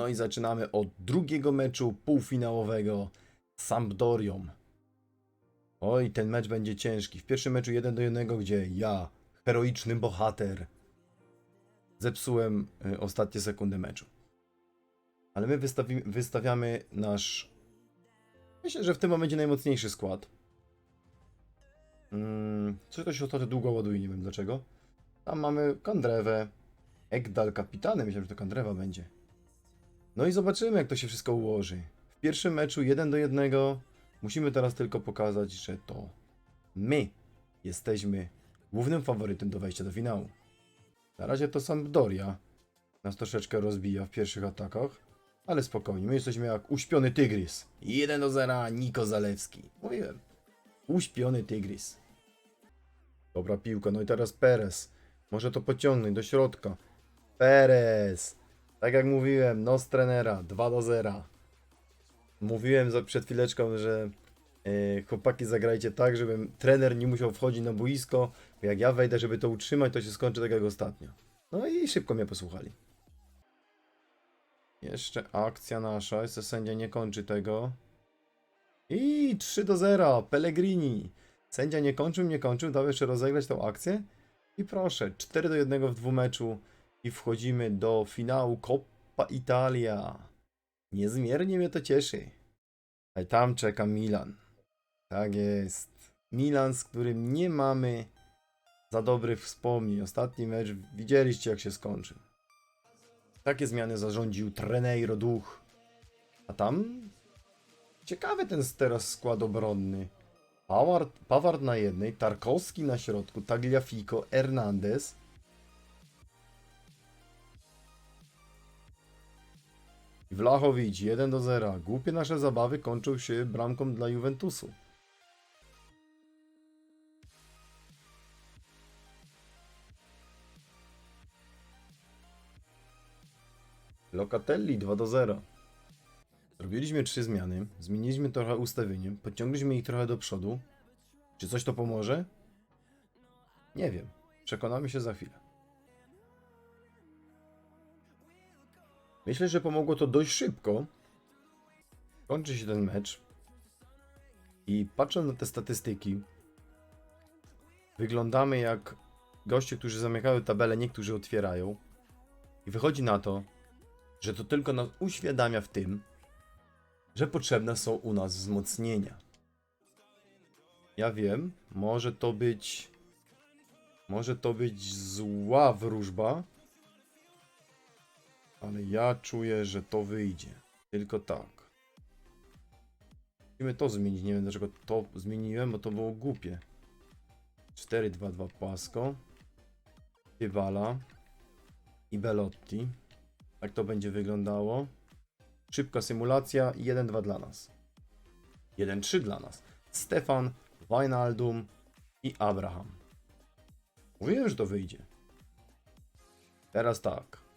No i zaczynamy od drugiego meczu półfinałowego z. Oj, ten mecz będzie ciężki. W pierwszym meczu 1 do 1, gdzie ja, heroiczny bohater, zepsułem y, ostatnie sekundy meczu. Ale my wystawi- wystawiamy nasz. Myślę, że w tym momencie najmocniejszy skład. Mm, coś to się ostatnio długo ładuje, nie wiem dlaczego. Tam mamy Kandrewę, Egdal kapitanem, myślałem, że to Kandrewa będzie. No i zobaczymy, jak to się wszystko ułoży. W pierwszym meczu 1 do 1 musimy teraz tylko pokazać, że to my jesteśmy głównym faworytem do wejścia do finału. Na razie to Sampdoria nas troszeczkę rozbija w pierwszych atakach, ale spokojnie, my jesteśmy jak uśpiony tygrys. 1 do 0, Niko Zalewski. Mówiłem. Uśpiony tygrys. Dobra piłka, no i teraz Perez. Może to pociągnąć do środka. Perez. Tak jak mówiłem, nos trenera, 2 do 0. Mówiłem za, przed chwileczką, że e, chłopaki zagrajcie tak, żeby trener nie musiał wchodzić na boisko, bo jak ja wejdę, żeby to utrzymać, to się skończy tak jak ostatnio. No i szybko mnie posłuchali. Jeszcze akcja nasza, jeszcze sędzia nie kończy tego. I 3 do 0, Pellegrini. Sędzia nie kończył, nie kończył, dał jeszcze rozegrać tą akcję. I proszę, 4 do 1 w dwumeczu i wchodzimy do finału Coppa Italia. Niezmiernie mnie to cieszy. A tam czeka Milan. Tak jest. Milan, z którym nie mamy za dobrych wspomnień. Ostatni mecz widzieliście jak się skończył. Takie zmiany zarządził Treneiro Duch. A tam ciekawy ten teraz skład obronny. Paward na jednej, Tarkowski na środku, Tagliafico, Hernandez. Wlachowicz 1 do 0. Głupie nasze zabawy kończą się bramką dla Juventusu. Locatelli 2 do 0. Zrobiliśmy trzy zmiany, zmieniliśmy trochę ustawienie, podciągliśmy ich trochę do przodu. Czy coś to pomoże? Nie wiem. Przekonamy się za chwilę. Myślę, że pomogło to dość szybko. Kończy się ten mecz. I patrząc na te statystyki, wyglądamy jak goście, którzy zamykają tabelę, niektórzy otwierają. I wychodzi na to, że to tylko nas uświadamia w tym, że potrzebne są u nas wzmocnienia. Ja wiem, może to być. Może to być zła wróżba, ale ja czuję, że to wyjdzie. Tylko tak. Musimy to zmienić. Nie wiem dlaczego to zmieniłem, bo to było głupie. 4-2-2 płasko. Dybala i Belotti. Tak to będzie wyglądało. Szybka symulacja i 1-2 dla nas. 1-3 dla nas. Stefan, Wijnaldum i Abraham. Mówiłem, że to wyjdzie. Teraz tak.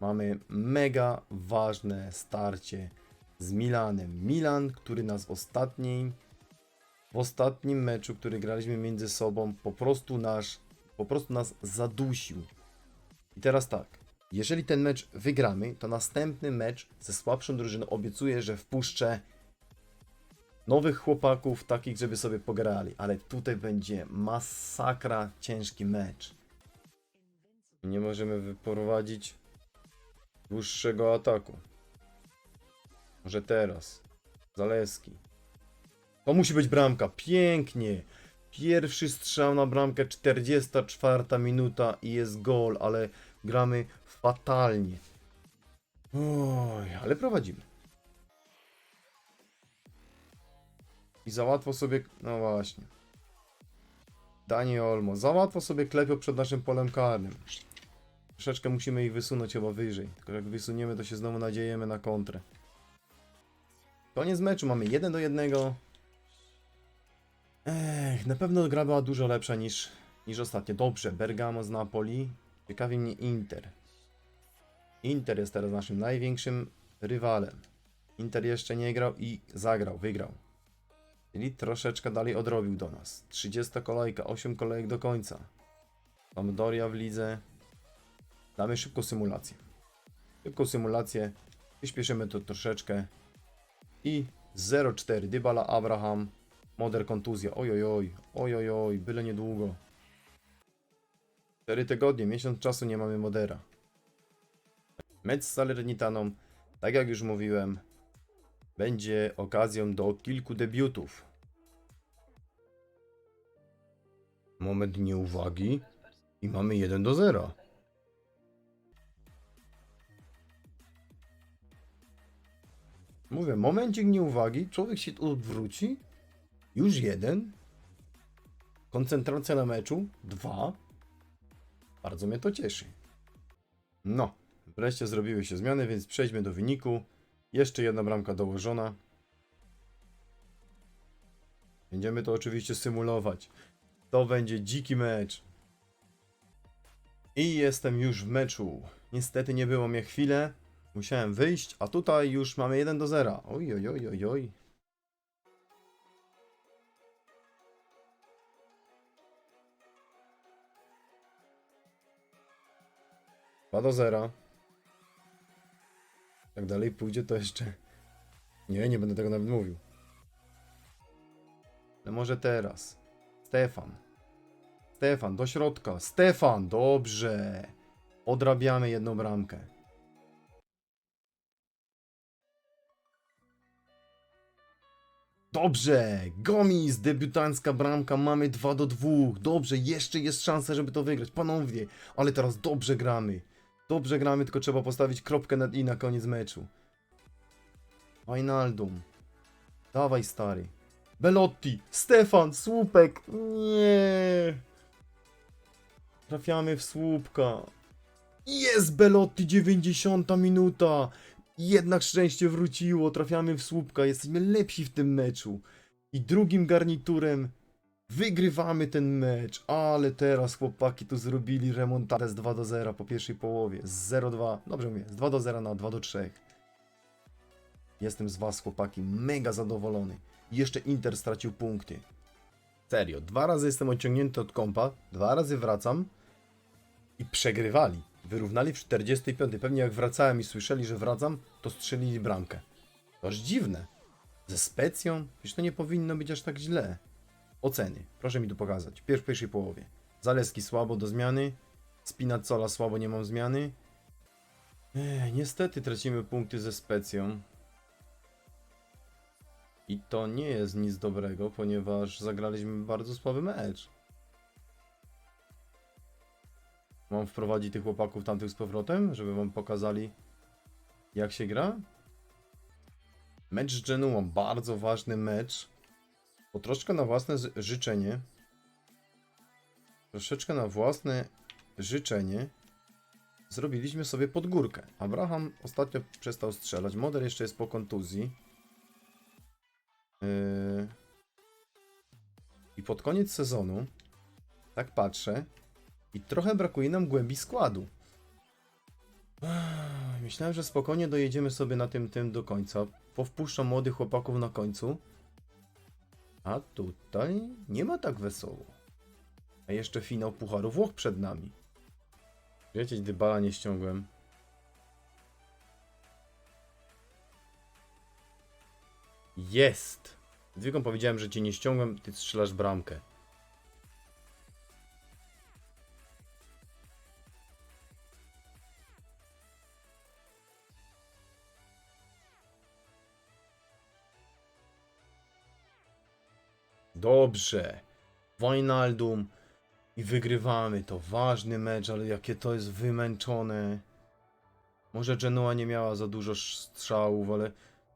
Mamy mega ważne starcie z Milanem. Milan, który nas w ostatniej w ostatnim meczu, który graliśmy między sobą, po prostu nasz po prostu nas zadusił. I teraz tak. Jeżeli ten mecz wygramy, to następny mecz ze słabszą drużyną obiecuję, że wpuszczę nowych chłopaków, takich, żeby sobie pograli. Ale tutaj będzie masakra, ciężki mecz. Nie możemy wyprowadzić dłuższego ataku. Może teraz. Zaleski. To musi być bramka. Pięknie. Pierwszy strzał na bramkę, 44 minuta i jest gol, ale gramy fatalnie. Oj, ale prowadzimy. I za łatwo sobie. No właśnie. Dani Olmo. Za łatwo sobie klepią przed naszym polem karnym. Troszeczkę musimy ich wysunąć chyba wyżej. Tylko jak wysuniemy, to się znowu nadziejemy na kontrę. Koniec meczu. Mamy 1 do 1. Ech, na pewno gra była dużo lepsza niż, niż ostatnio. Dobrze, Bergamo z Napoli. Ciekawi mnie Inter. Inter jest teraz naszym największym rywalem. Inter jeszcze nie grał i zagrał, wygrał. Czyli troszeczkę dalej odrobił do nas. 30 kolejka, 8 kolejek do końca. Sampdoria w lidze. Damy szybką symulację. Szybką symulację Przyspieszymy to troszeczkę. I 0-4. Dybala, Abraham. Moder kontuzja. Ojojoj. Ojojoj. Byle niedługo. 4 tygodnie, miesiąc czasu nie mamy modera. Mecz z Salernitaną, tak jak już mówiłem, będzie okazją do kilku debiutów. Moment nieuwagi i mamy 1 do 0. Mówię, momencik nieuwagi, człowiek się odwróci, już jeden, koncentracja na meczu, dwa, bardzo mnie to cieszy. No, wreszcie zrobiły się zmiany, więc przejdźmy do wyniku. Jeszcze jedna bramka dołożona. Będziemy to oczywiście symulować. To będzie dziki mecz. I jestem już w meczu. Niestety nie było mnie chwilę. Musiałem wyjść, a tutaj już mamy 1 do 0. Oj, oj, oj, oj, oj. Dwa do 0. Jak dalej pójdzie, to jeszcze. Nie, nie będę tego nawet mówił. Ale może teraz. Stefan. Stefan, do środka. Stefan, dobrze. Odrabiamy jedną bramkę. Dobrze, Gomis, debiutancka bramka, mamy 2 do 2. Dobrze, jeszcze jest szansa, żeby to wygrać. Panowie, ale teraz dobrze gramy. Dobrze gramy, tylko trzeba postawić kropkę nad i na koniec meczu. Wijnaldum. Dawaj, stary. Belotti, Stefan, słupek. Nie. Trafiamy w słupka. Jest Belotti, 90 minuta. Jednak szczęście wróciło, trafiamy w słupka, jesteśmy lepsi w tym meczu. I drugim garniturem wygrywamy ten mecz, ale teraz chłopaki tu zrobili remontadę z 2 do 0 po pierwszej połowie, z 0-2, dobrze mówię, z 2 do 0 na 2 do 3. Jestem z was chłopaki mega zadowolony. Jeszcze Inter stracił punkty. Serio, dwa razy jestem odciągnięty od kompa, dwa razy wracam i przegrywali. Wyrównali w 45. Pewnie jak wracałem i słyszeli, że wracam, to strzelili bramkę. To aż dziwne. Ze specją? Przecież to nie powinno być aż tak źle. Oceny. Proszę mi tu pokazać. Pier w pierwszej połowie. Zaleski słabo do zmiany. Spinazzola słabo, nie mam zmiany. Ech, niestety tracimy punkty ze specją. I to nie jest nic dobrego, ponieważ zagraliśmy bardzo słaby mecz. Mam wprowadzić tych chłopaków tamtych z powrotem, żeby wam pokazali jak się gra? Mecz z Genuą, bardzo ważny mecz. Bo troszeczkę na własne życzenie. Troszeczkę na własne życzenie. Zrobiliśmy sobie podgórkę. Abraham ostatnio przestał strzelać. Moder jeszcze jest po kontuzji. Yy... I pod koniec sezonu, tak patrzę, i trochę brakuje nam głębi składu. Myślałem, że spokojnie dojedziemy sobie na tym tym do końca. Powpuszczam młodych chłopaków na końcu. A tutaj nie ma tak wesoło. A jeszcze finał Pucharu Włoch przed nami. Wiecie, Dybala nie ściągłem. Jest! Zwykle powiedziałem, że cię nie ściągłem, ty strzelasz bramkę. Dobrze. Wijnaldum. I wygrywamy. To ważny mecz, ale jakie to jest wymęczone. Może Genoa nie miała za dużo strzałów, ale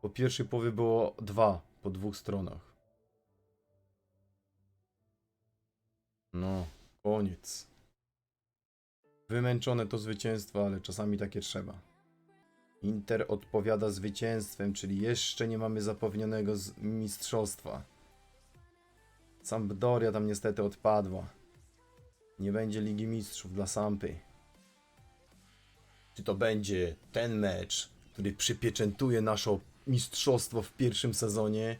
po pierwszej połowie było dwa po dwóch stronach. No, koniec. Wymęczone to zwycięstwo, ale czasami takie trzeba. Inter odpowiada zwycięstwem, czyli jeszcze nie mamy zapewnionego mistrzostwa. Sampdoria tam niestety odpadła. Nie będzie Ligi Mistrzów dla Sampy. Czy to będzie ten mecz, który przypieczętuje nasze mistrzostwo w pierwszym sezonie?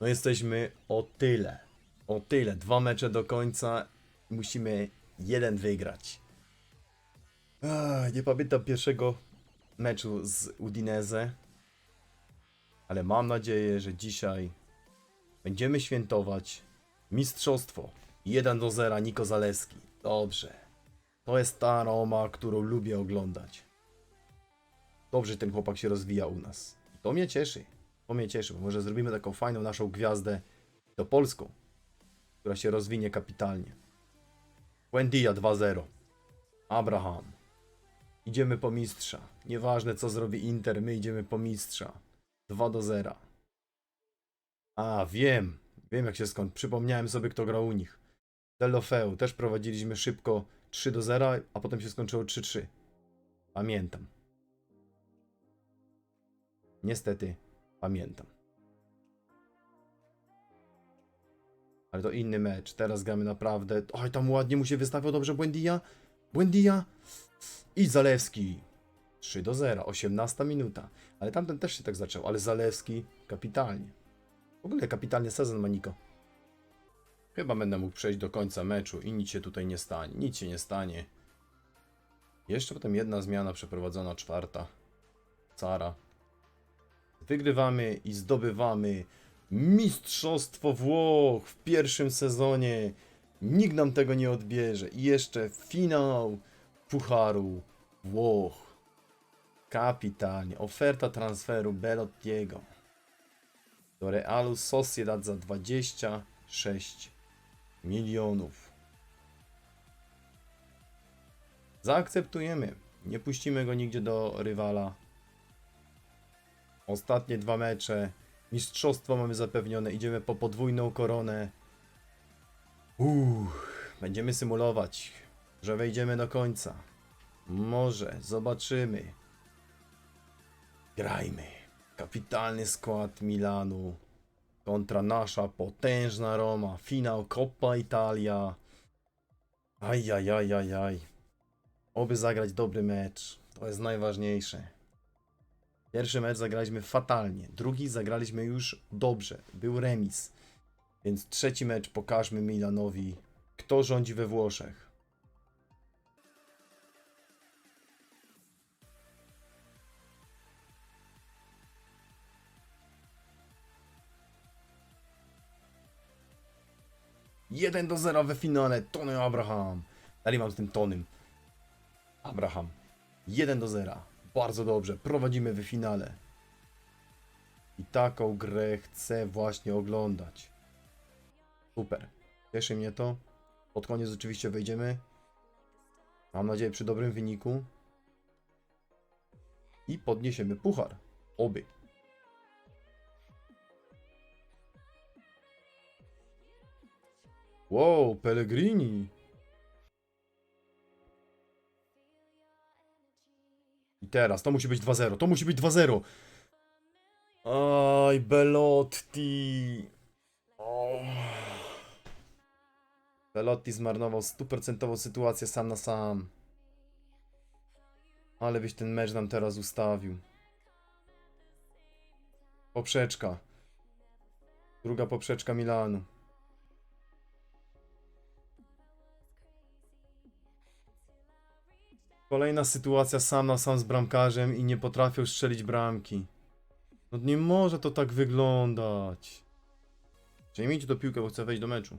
No jesteśmy o tyle. O tyle. Dwa mecze do końca. Musimy jeden wygrać. Ach, nie pamiętam pierwszego meczu z Udinese. Ale mam nadzieję, że dzisiaj będziemy świętować mistrzostwo 1 do 0 Niko Zaleski. Dobrze. To jest ta Roma, którą lubię oglądać. Dobrze ten chłopak się rozwija u nas. To mnie cieszy. To mnie cieszy, bo może zrobimy taką fajną naszą gwiazdę do polską, która się rozwinie kapitalnie. Wendia 2-0. Abraham. Idziemy po mistrza. Nieważne co zrobi Inter, my idziemy po mistrza. 2 do 0. A, wiem. Wiem jak się skąd. Przypomniałem sobie kto grał u nich. Delofeu. Też prowadziliśmy szybko 3 do 0, a potem się skończyło 3-3. Pamiętam. Niestety, pamiętam. Ale to inny mecz. Teraz gramy naprawdę. Oj, tam ładnie mu się wystawiał dobrze Błędija. Błędija. I Zalewski. 3 do 0, 18 minuta. Ale tamten też się tak zaczął, ale Zalewski kapitalnie. W ogóle kapitalnie sezon ma Niko. Chyba będę mógł przejść do końca meczu i nic się tutaj nie stanie. Nic się nie stanie. Jeszcze potem jedna zmiana przeprowadzona, czwarta. Cara. Wygrywamy i zdobywamy Mistrzostwo Włoch w pierwszym sezonie. Nikt nam tego nie odbierze. I jeszcze finał Pucharu Włoch. Kapitalnie. Oferta transferu Belottiego do Realu Sociedad za 26 milionów. Zaakceptujemy. Nie puścimy go nigdzie do rywala. Ostatnie dwa mecze. Mistrzostwo mamy zapewnione. Idziemy po podwójną koronę. Uff, będziemy symulować, że wejdziemy do końca. Może, zobaczymy. Grajmy. Kapitalny skład Milanu kontra nasza potężna Roma. Finał Coppa Italia. Ajajajajaj. Oby zagrać dobry mecz. To jest najważniejsze. Pierwszy mecz zagraliśmy fatalnie. Drugi zagraliśmy już dobrze. Był remis. Więc trzeci mecz pokażmy Milanowi, kto rządzi we Włoszech. Jeden do 0 we finale. Tony Abraham. Dalej mam z tym Tonym. Abraham. 1 do 0. Bardzo dobrze. Prowadzimy w finale. I taką grę chcę właśnie oglądać. Super. Cieszy mnie to. Pod koniec oczywiście wejdziemy. Mam nadzieję przy dobrym wyniku. I podniesiemy puchar. Oby. Wow, Pellegrini. I teraz, to musi być 2-0, to musi być 2-0. Aj, Belotti. O. Belotti zmarnował stuprocentową sytuację sam na sam. Ale byś ten mecz nam teraz ustawił. Poprzeczka. Druga poprzeczka Milanu. Kolejna sytuacja sam na sam z bramkarzem i nie potrafią strzelić bramki. No nie może to tak wyglądać. Przejmijcie to piłkę, bo chcę wejść do meczu.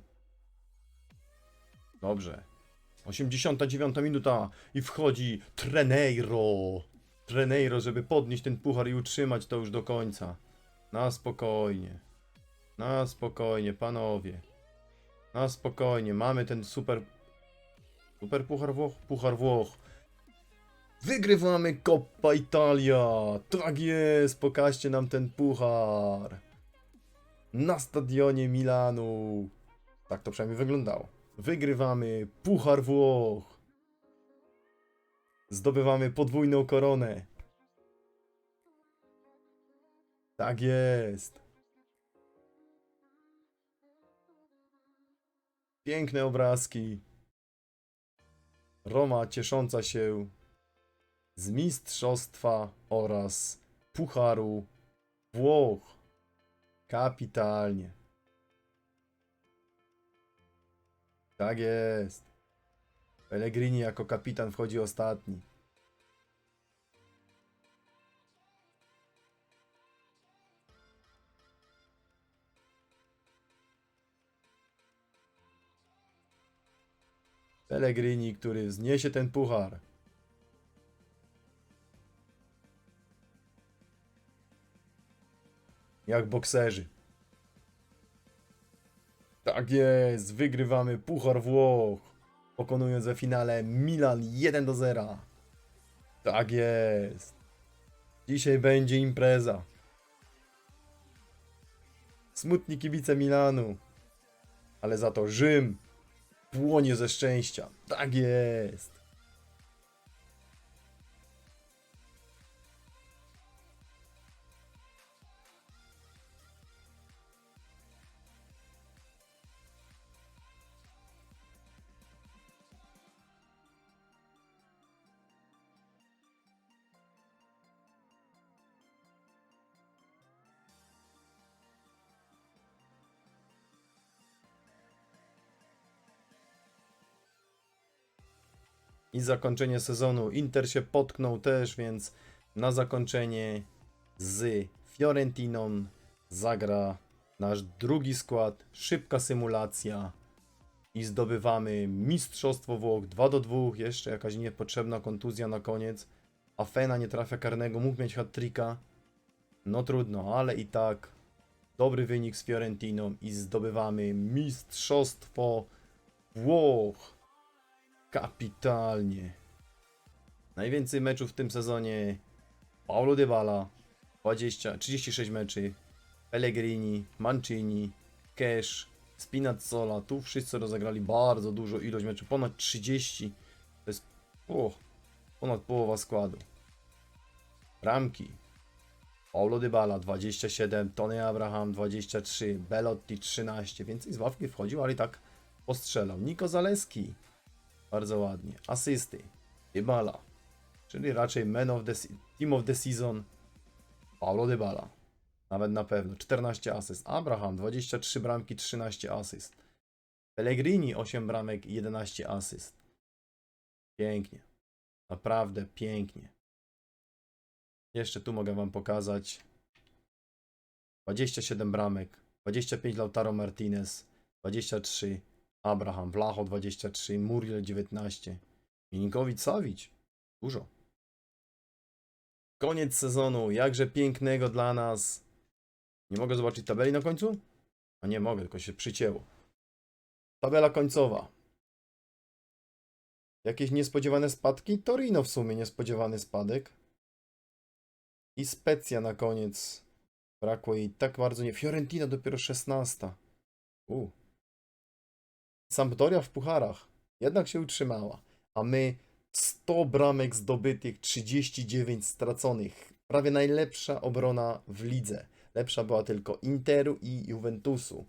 Dobrze. 89 minuta i wchodzi Treneiro. Treneiro, żeby podnieść ten puchar i utrzymać to już do końca. Na spokojnie. Na spokojnie, panowie. Na spokojnie. Mamy ten super... Super puchar Włoch? Puchar Włoch. Wygrywamy Coppa Italia! Tak jest! Pokażcie nam ten puchar! Na stadionie Milanu! Tak to przynajmniej wyglądało. Wygrywamy Puchar Włoch! Zdobywamy podwójną koronę! Tak jest! Piękne obrazki! Roma ciesząca się z Mistrzostwa oraz Pucharu Włoch. Kapitalnie. Tak jest. Pellegrini jako kapitan wchodzi ostatni. Pellegrini, który wzniesie ten puchar. Jak bokserzy. Tak jest, wygrywamy Puchar Włoch, pokonując we finale Milan 1 do 0. Tak jest. Dzisiaj będzie impreza. Smutni kibice Milanu, ale za to Rzym płonie ze szczęścia. Tak jest. I zakończenie sezonu. Inter się potknął też, więc na zakończenie z Fiorentiną zagra nasz drugi skład. Szybka symulacja. I zdobywamy Mistrzostwo Włoch 2 do 2. Jeszcze jakaś niepotrzebna kontuzja na koniec. A Fena nie trafia karnego, mógł mieć hat-tricka. No trudno, ale i tak dobry wynik z Fiorentiną i zdobywamy Mistrzostwo Włoch. Kapitalnie. Najwięcej meczów w tym sezonie Paulo Dybala 20, 36 meczy, Pellegrini, Mancini, Cash, Spinazzola, tu wszyscy rozegrali bardzo dużo ilość meczów, ponad 30. To jest ponad połowa składu. Ramki. Paulo Dybala 27, Tony Abraham 23, Belotti 13, więcej z ławki wchodził, ale i tak postrzelał. Niko Zaleski bardzo ładnie. Asysty. Dybala. Czyli raczej man of the, team of the season. Paulo Dybala. Nawet na pewno. 14 asyst. Abraham 23 bramki, 13 asyst. Pellegrini 8 bramek, 11 asyst. Pięknie. Naprawdę pięknie. Jeszcze tu mogę wam pokazać. 27 bramek, 25 Lautaro Martinez, 23 Abraham, Vlacho 23, Muriel 19, Minkowicz Savic. Dużo. Koniec sezonu, jakże pięknego dla nas. Nie mogę zobaczyć tabeli na końcu? A nie mogę, tylko się przycięło. Tabela końcowa. Jakieś niespodziewane spadki? Torino w sumie niespodziewany spadek. I Specja na koniec. Brakło jej tak bardzo nie. Fiorentina dopiero 16. U. Sampdoria w pucharach jednak się utrzymała, a my 100 bramek zdobytych, 39 straconych. Prawie najlepsza obrona w lidze. Lepsza była tylko Interu i Juventusu.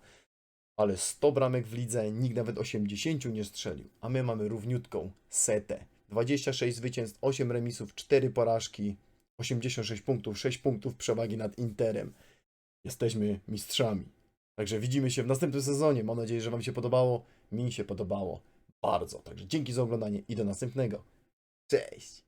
Ale 100 bramek w lidze, nikt nawet 80 nie strzelił. A my mamy równiutką setę. 26 zwycięstw, 8 remisów, 4 porażki, 86 punktów, 6 punktów przewagi nad Interem. Jesteśmy mistrzami. Także widzimy się w następnym sezonie. Mam nadzieję, że Wam się podobało. Mi się podobało bardzo. Także dzięki za oglądanie i do następnego. Cześć!